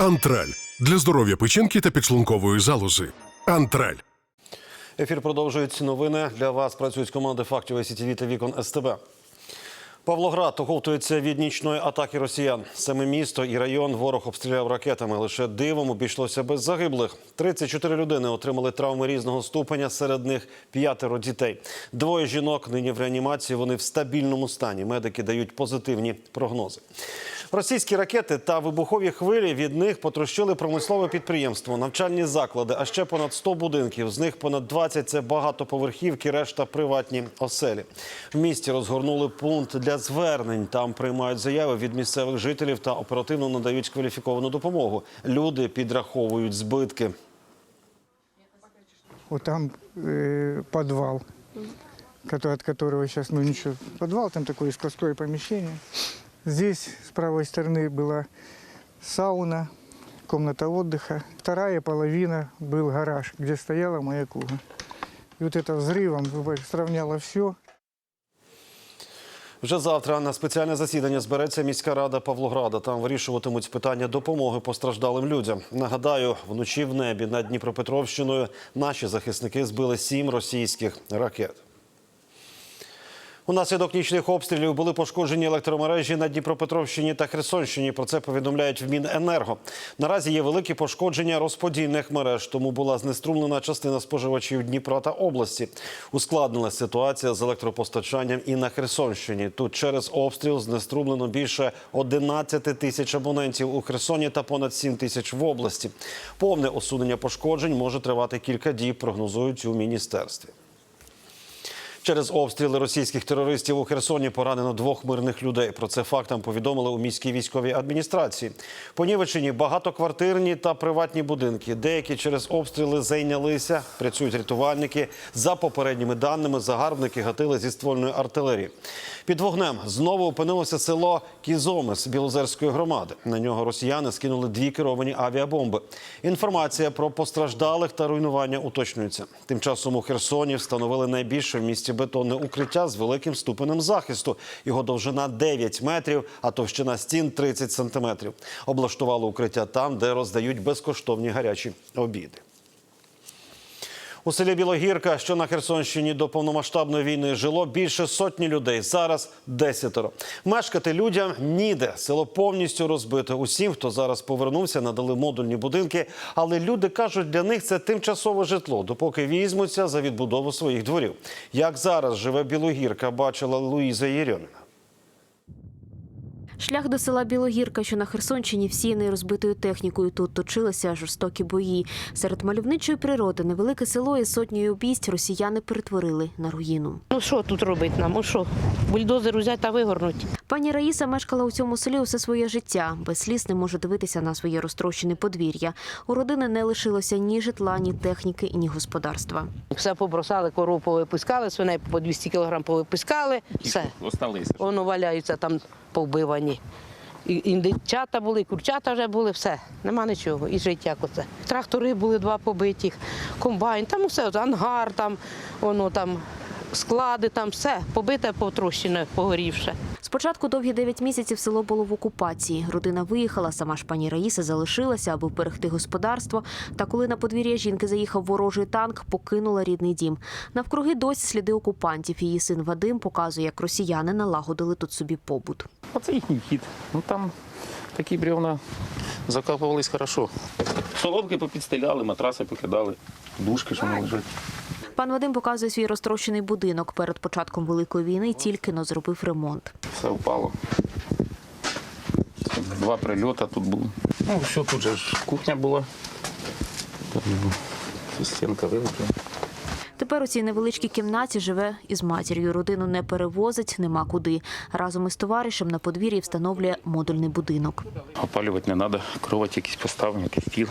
Антраль для здоров'я печінки та підшлункової залози. Антраль. Ефір продовжують новини. Для вас працюють команди фактів СІТВ та вікон СТБ. Павлоград оговтується від нічної атаки росіян. Саме місто і район ворог обстріляв ракетами. Лише дивом обійшлося без загиблих. 34 людини отримали травми різного ступеня. Серед них п'ятеро дітей. Двоє жінок нині в реанімації. Вони в стабільному стані. Медики дають позитивні прогнози. Російські ракети та вибухові хвилі від них потрощили промислове підприємство, навчальні заклади, а ще понад 100 будинків. З них понад 20 – це багатоповерхівки, решта приватні оселі. В місті розгорнули пункт для звернень. Там приймають заяви від місцевих жителів та оперативно надають кваліфіковану допомогу. Люди підраховують збитки. Вот там э, подвал, который, от которого сейчас, ну ничего, подвал, там такое складское помещение. Здесь с правой стороны была сауна, комната отдыха. Вторая половина был гараж, где стояла моя куга. И вот это взрывом сравняло все. Вже завтра на спеціальне засідання збереться міська рада Павлограда. Там вирішуватимуть питання допомоги постраждалим людям. Нагадаю, вночі в небі над Дніпропетровщиною наші захисники збили сім російських ракет. Унаслідок нічних обстрілів були пошкоджені електромережі на Дніпропетровщині та Херсонщині. Про це повідомляють в Міненерго. Наразі є великі пошкодження розподільних мереж, тому була знеструмлена частина споживачів Дніпра та області. Ускладнилася ситуація з електропостачанням і на Херсонщині. Тут через обстріл знеструмлено більше 11 тисяч абонентів у Херсоні та понад 7 тисяч в області. Повне усунення пошкоджень може тривати кілька діб, прогнозують у міністерстві. Через обстріли російських терористів у Херсоні поранено двох мирних людей. Про це фактам повідомили у міській військовій адміністрації. Понівечені багатоквартирні та приватні будинки. Деякі через обстріли зайнялися. Працюють рятувальники. За попередніми даними, загарбники гатили зі ствольної артилерії. Під вогнем знову опинилося село Кізомис Білозерської громади. На нього росіяни скинули дві керовані авіабомби. Інформація про постраждалих та руйнування уточнюється. Тим часом у Херсоні встановили найбільше в місті бетонне укриття з великим ступенем захисту. Його довжина 9 метрів, а товщина стін 30 сантиметрів. Облаштували укриття там, де роздають безкоштовні гарячі обіди. У селі Білогірка, що на Херсонщині до повномасштабної війни жило більше сотні людей. Зараз десятеро. Мешкати людям ніде. Село повністю розбите. Усім, хто зараз повернувся, надали модульні будинки. Але люди кажуть, для них це тимчасове житло, допоки візьмуться за відбудову своїх дворів. Як зараз живе Білогірка, бачила Луїза Єрьоміна. Шлях до села Білогірка, що на Херсонщині, всіяний розбитою технікою. Тут точилися жорстокі бої. Серед мальовничої природи невелике село із сотнею обійсть росіяни перетворили на руїну. Ну що тут робити нам? Ну що? Бульдозер взяти та вигорнуть. Пані Раїса мешкала у цьому селі усе своє життя. Без сліз не може дивитися на своє розтрощене подвір'я. У родини не лишилося ні житла, ні техніки, ні господарства. Все побросали, коров повипускали, свиней по 200 кг повипускали. Все. Осталися. Воно валяються там повбивані. І індичата були, і курчата вже були, все, нема нічого. І життя оце. Трактори були два побитих, комбайн, там усе, ангар, там, воно там, склади, там все побите, потрощене, погорівше. Спочатку довгі дев'ять місяців село було в окупації. Родина виїхала, сама ж пані Раїса залишилася, аби вберегти господарство. Та коли на подвір'я жінки заїхав ворожий танк, покинула рідний дім. Навкруги досі сліди окупантів. Її син Вадим показує, як росіяни налагодили тут собі побут. Оце їхній хід. Ну там такі бревна закапувались хорошо. Соломки попідстеляли, матраси покидали, дужки, що не лежать. Пан Вадим показує свій розтрощений будинок. Перед початком великої війни тільки но зробив ремонт. Все впало. Два прильоти тут були. Ну, все тут же ж кухня була. Там стінка вилетіла. Тепер у цій невеличкій кімнаті живе із матір'ю. Родину не перевозить, нема куди. Разом із товаришем на подвір'ї встановлює модульний будинок. Опалювати не треба, кровать якісь поставимо, якийсь стіл.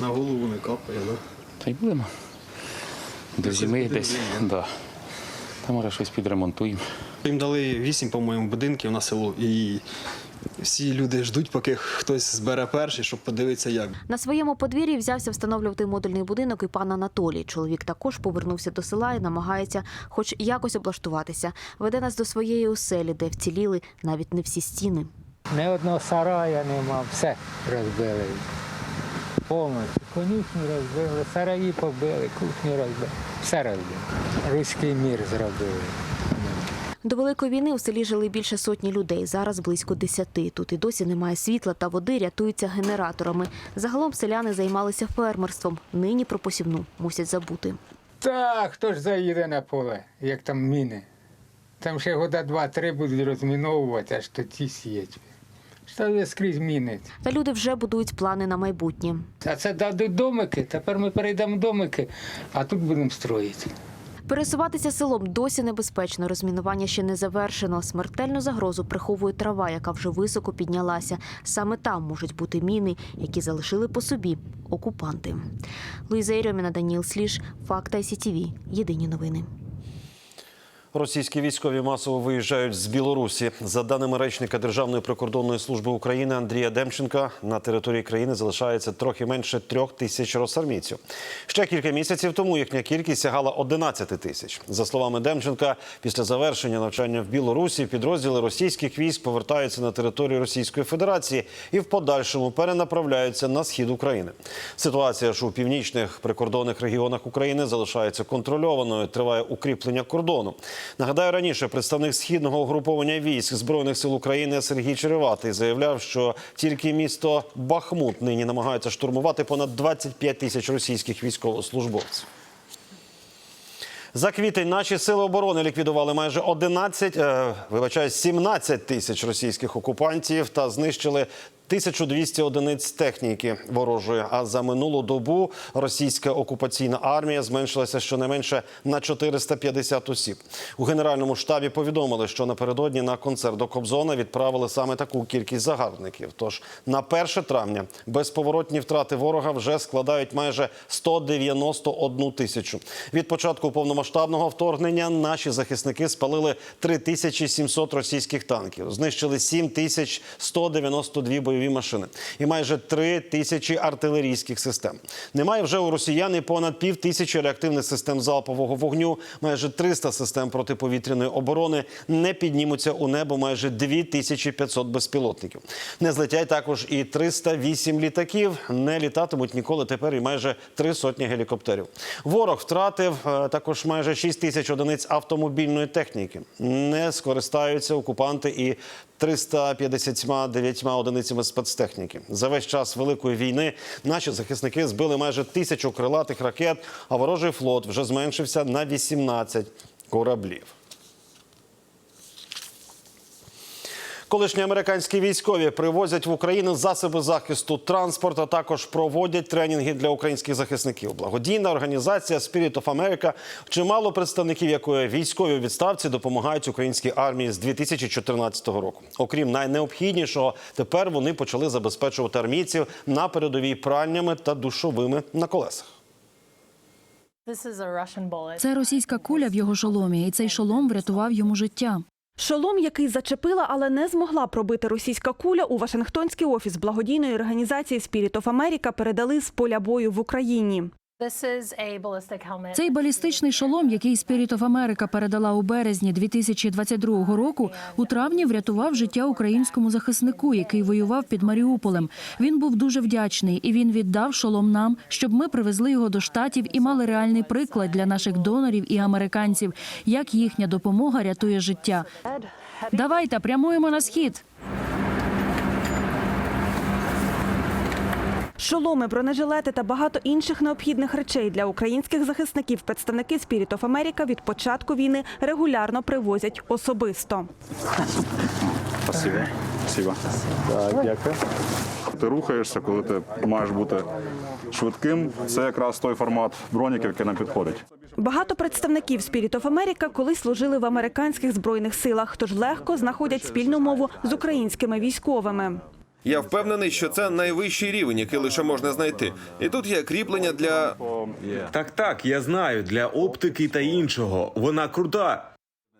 На голову не капає, да? Та й будемо. До зими десь. Да. Там може щось підремонтуємо. Їм дали вісім, по-моєму, будинків на село, і всі люди ждуть, поки хтось збере перший, щоб подивитися, як. На своєму подвір'ї взявся встановлювати модульний будинок і пан Анатолій. Чоловік також повернувся до села і намагається хоч якось облаштуватися. Веде нас до своєї оселі, де вціліли навіть не всі стіни. Ні одного сарая нема, все розбили. Повністю. Конюшню розбили, сараї побили, кухню розбили. Все розбили. Руський мір зробили. До великої війни у селі жили більше сотні людей. Зараз близько десяти. Тут і досі немає світла та води, рятуються генераторами. Загалом селяни займалися фермерством. Нині про посівну мусять забути. Так, хто ж заїде на поле, як там міни. Там ще года два-три будуть розміновувати, аж тоді сіять. Що скрізь міни. Та люди вже будують плани на майбутнє. А це дадуть домики, тепер ми перейдемо домики, а тут будемо строїти. Пересуватися селом досі небезпечно. Розмінування ще не завершено. Смертельну загрозу приховує трава, яка вже високо піднялася. Саме там можуть бути міни, які залишили по собі окупанти. Луїза Єрьоміна, Даніл Сліж, Факта СІТІВІ. Єдині новини. Російські військові масово виїжджають з Білорусі. За даними речника Державної прикордонної служби України Андрія Демченка, на території країни залишається трохи менше трьох тисяч росармійців. Ще кілька місяців тому їхня кількість сягала 11 тисяч. За словами Демченка, після завершення навчання в Білорусі підрозділи російських військ повертаються на територію Російської Федерації і в подальшому перенаправляються на схід України. Ситуація ж у північних прикордонних регіонах України залишається контрольованою. Триває укріплення кордону. Нагадаю, раніше представник східного угруповання військ збройних сил України Сергій Череватий заявляв, що тільки місто Бахмут нині намагаються штурмувати понад 25 тисяч російських військовослужбовців. За квітень наші сили оборони ліквідували майже 11, е, вибачаю, 17 тисяч російських окупантів та знищили 1200 одиниць техніки ворожої. А за минулу добу російська окупаційна армія зменшилася щонайменше на 450 осіб. У генеральному штабі повідомили, що напередодні на концерт до Кобзона відправили саме таку кількість загарбників. Тож на 1 травня безповоротні втрати ворога вже складають майже 191 тисячу. Від початку повномасштабного вторгнення наші захисники спалили 3700 російських танків, знищили 7192 бойові машини і майже 3 тисячі артилерійських систем. Немає вже у росіян і понад пів тисячі реактивних систем залпового вогню, майже 300 систем протиповітряної оборони не піднімуться у небо майже 2500 безпілотників. Не злетять також і 308 літаків. Не літатимуть ніколи тепер і майже три сотні гелікоптерів. Ворог втратив е, також майже 6 тисяч одиниць автомобільної техніки. Не скористаються окупанти і 359 одиницями спецтехніки. За весь час великої війни наші захисники збили майже тисячу крилатих ракет, а ворожий флот вже зменшився на 18 кораблів. Колишні американські військові привозять в Україну засоби захисту транспорт, а також проводять тренінги для українських захисників. Благодійна організація Spirit of America, чимало представників якої військові у відставці допомагають українській армії з 2014 року. Окрім найнеобхіднішого, тепер вони почали забезпечувати армійців на передовій пральнями та душовими на колесах. Це російська куля в його шоломі, і цей шолом врятував йому життя. Шолом, який зачепила, але не змогла пробити російська куля, у Вашингтонський офіс благодійної організації Spirit of America передали з поля бою в Україні. Цей балістичний шолом, який Spirit of America передала у березні 2022 року, у травні врятував життя українському захиснику, який воював під Маріуполем. Він був дуже вдячний, і він віддав шолом нам, щоб ми привезли його до штатів і мали реальний приклад для наших донорів і американців, як їхня допомога рятує життя. Давайте прямуємо на схід. Шоломи, бронежилети та багато інших необхідних речей для українських захисників представники Spirit of America від початку війни регулярно привозять особисто. Спасибо. Спасибо. Так, дякую. Ти рухаєшся, коли ти маєш бути швидким. Це якраз той формат броніків, який нам підходить. Багато представників Spirit of America колись служили в американських збройних силах, тож легко знаходять спільну мову з українськими військовими. Я впевнений, що це найвищий рівень, який лише можна знайти. І тут є кріплення для Так, так, я знаю, для оптики та іншого. Вона крута.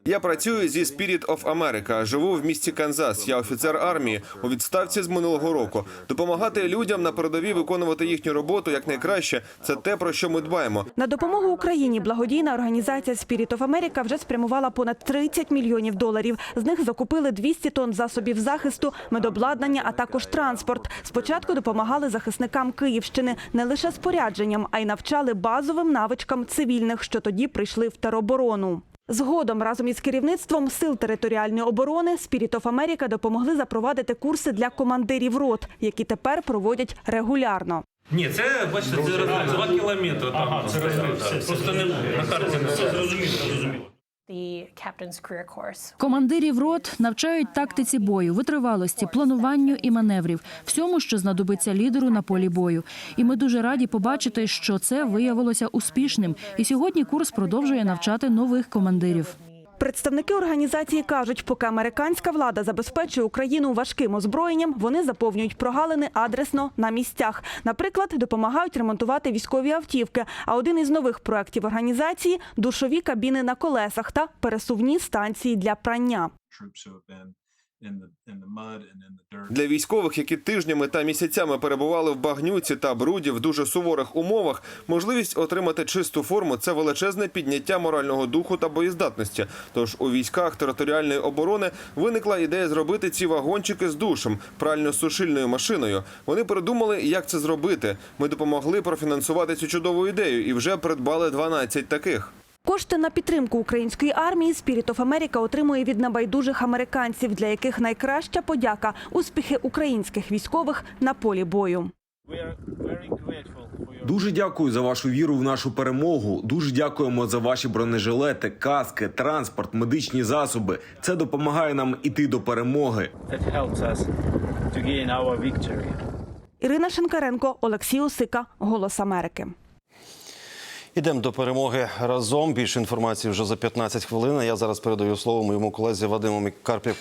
Я працюю зі Spirit of America, живу в місті Канзас. Я офіцер армії у відставці з минулого року. Допомагати людям на передовій виконувати їхню роботу якнайкраще це те, про що ми дбаємо. На допомогу Україні благодійна організація Spirit of America вже спрямувала понад 30 мільйонів доларів. З них закупили 200 тонн засобів захисту, медобладнання, а також транспорт. Спочатку допомагали захисникам Київщини не лише спорядженням, а й навчали базовим навичкам цивільних, що тоді прийшли в тероборону. Згодом разом із керівництвом сил територіальної оборони Spirit of America допомогли запровадити курси для командирів рот, які тепер проводять регулярно. Ні, це бачите, це два кілометри. Ага, це розрив. Просто не на карті не все зрозуміло, зрозуміло. Командирів рот навчають тактиці бою, витривалості, плануванню і маневрів, всьому, що знадобиться лідеру на полі бою. І ми дуже раді побачити, що це виявилося успішним. І сьогодні курс продовжує навчати нових командирів. Представники організації кажуть, поки американська влада забезпечує Україну важким озброєнням, вони заповнюють прогалини адресно на місцях. Наприклад, допомагають ремонтувати військові автівки. А один із нових проєктів організації душові кабіни на колесах та пересувні станції для прання. Для військових, які тижнями та місяцями перебували в багнюці та бруді в дуже суворих умовах, можливість отримати чисту форму це величезне підняття морального духу та боєздатності. Тож у військах територіальної оборони виникла ідея зробити ці вагончики з душем, прально-сушильною машиною. Вони придумали, як це зробити. Ми допомогли профінансувати цю чудову ідею і вже придбали 12 таких. Кошти на підтримку української армії Spirit of America отримує від небайдужих американців, для яких найкраща подяка – успіхи українських військових на полі бою. Дуже дякую за вашу віру в нашу перемогу. Дуже дякуємо за ваші бронежилети, каски, транспорт, медичні засоби. Це допомагає нам іти до перемоги. Ірина Шинкаренко, Олексій Осика, Голос Америки. Ідемо до перемоги разом. Більше інформації вже за 15 хвилин. Я зараз передаю слово моєму колезі Вадиму Карпів.